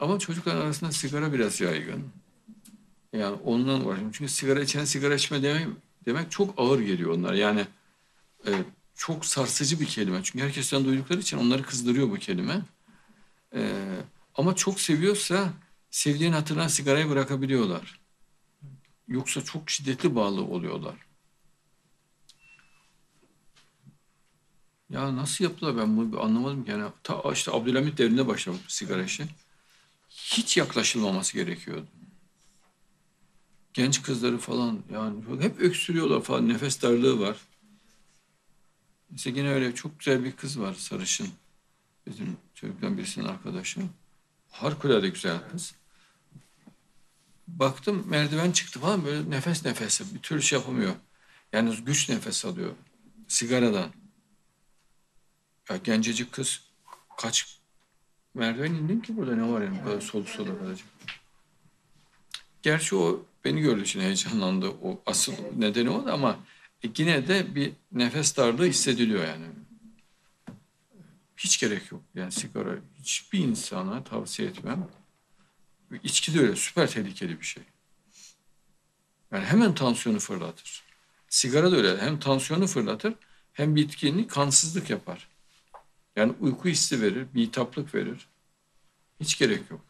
Ama çocuklar arasında sigara biraz yaygın. Yani ondan var. Çünkü sigara içen sigara içme demek, demek çok ağır geliyor onlar. Yani e, çok sarsıcı bir kelime. Çünkü herkesten duydukları için onları kızdırıyor bu kelime. E, ama çok seviyorsa sevdiğin hatırına sigarayı bırakabiliyorlar. Yoksa çok şiddetli bağlı oluyorlar. Ya nasıl yaptılar ben bunu anlamadım ki. Yani ta işte Abdülhamit devrinde başlamış sigara işi. Hiç yaklaşılmaması gerekiyordu. Genç kızları falan yani hep öksürüyorlar falan nefes darlığı var. Mesela yine öyle çok güzel bir kız var sarışın. Bizim çocuktan birisinin arkadaşı. Harikulade güzel kız. Baktım merdiven çıktı falan böyle nefes nefese bir türlü şey yapamıyor. Yani güç nefes alıyor sigaradan. Ya gencecik kız kaç merdiven indin ki burada ne var yani böyle sol sola kalacak. Gerçi o beni gördüğü için heyecanlandı. O asıl nedeni o da ama yine de bir nefes darlığı hissediliyor yani. Hiç gerek yok. Yani sigara hiçbir insana tavsiye etmem. İçki de öyle süper tehlikeli bir şey. Yani hemen tansiyonu fırlatır. Sigara da öyle. Hem tansiyonu fırlatır hem bitkinlik kansızlık yapar. Yani uyku hissi verir, bitaplık verir. Hiç gerek yok.